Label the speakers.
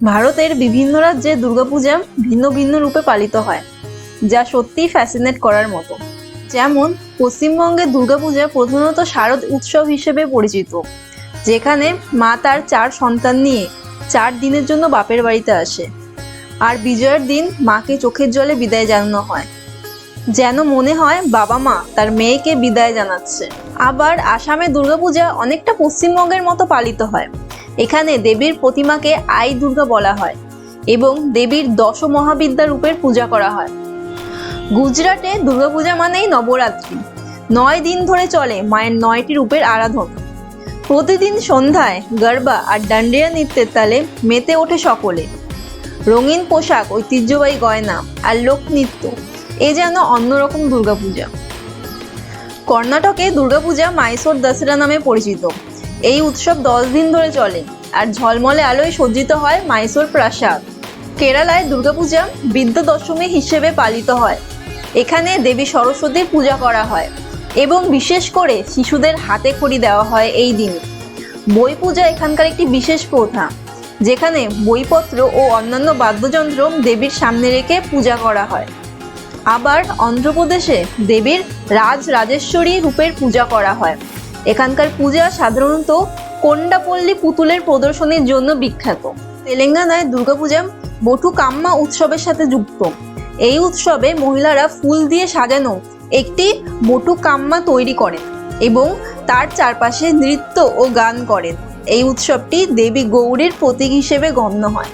Speaker 1: ভারতের বিভিন্ন রাজ্যে দুর্গাপূজা ভিন্ন ভিন্ন রূপে পালিত হয়, যা সত্যিই ফ্যাসিনেট করার মতো। যেমন, পশ্চিমবঙ্গে দুর্গাপূজা প্রধানত শারদ উৎসব হিসেবে পরিচিত, যেখানে মা তার চার সন্তান নিয়ে চার দিনের জন্য বাপের বাড়িতে আসে, আর বিজয়ের দিন মাকে চোখের জলে বিদায় জানানো হয়। যেন মনে হয় বাবা মা তার মেয়েকে বিদায় জানাচ্ছে। আবার আসামে দুর্গাপূজা অনেকটা পশ্চিমবঙ্গের মতো পালিত হয়। এখানে দেবীর প্রতিমাকে আই দুর্গা বলা হয় এবং দেবীর দশ মহাবিদ্যা রূপের পূজা করা হয়। গুজরাটে দুর্গাপূজা মানেই নবরাত্রি। নয় দিন ধরে চলে মায়ের নয়টি রূপের আরাধনা প্রতিদিন সন্ধ্যায় গরবা আর ডান্ডিয়া নৃত্যের তালে মেতে ওঠে সকলে। রঙিন পোশাক, ঐতিহ্যবাহী গয়না আর লোকনৃত্য এ যেন অন্যরকম দুর্গাপূজা। কর্ণাটকে দুর্গাপূজা মাইসোর দসরা নামে পরিচিত। এই উৎসব দশ দিন ধরে চলে আর ঝলমলে আলোয় সজ্জিত হয় মাইসোর প্রাসাদ। কেরালায় দুর্গাপূজা বিদ্যা দশমী হিসেবে পালিত হয়। এখানে দেবী সরস্বতীর পূজা করা হয় এবং বিশেষ করে শিশুদের হাতে খড়ি দেওয়া হয় এই দিনে। বই পূজা এখানকার একটি বিশেষ প্রথা, যেখানে বইপত্র ও অন্যান্য বাদ্যযন্ত্র দেবীর সামনে রেখে পূজা করা হয়। আবার অন্ধ্রপ্রদেশে দেবীর রাজ রাজেশ্বরী রূপের পূজা করা হয়। এখানকার পূজা সাধারণত কোন্ডাপল্লী পুতুলের প্রদর্শনীর জন্য বিখ্যাত। তেলেঙ্গানায় দুর্গাপূজা বটু কাম্মা উৎসবের সাথে যুক্ত। এই উৎসবে মহিলারা ফুল দিয়ে সাজানো একটি বটু কাম্মা তৈরি করেন এবং তার চারপাশে নৃত্য ও গান করেন। এই উৎসবটি দেবী গৌরীর প্রতীক হিসেবে গণ্য হয়।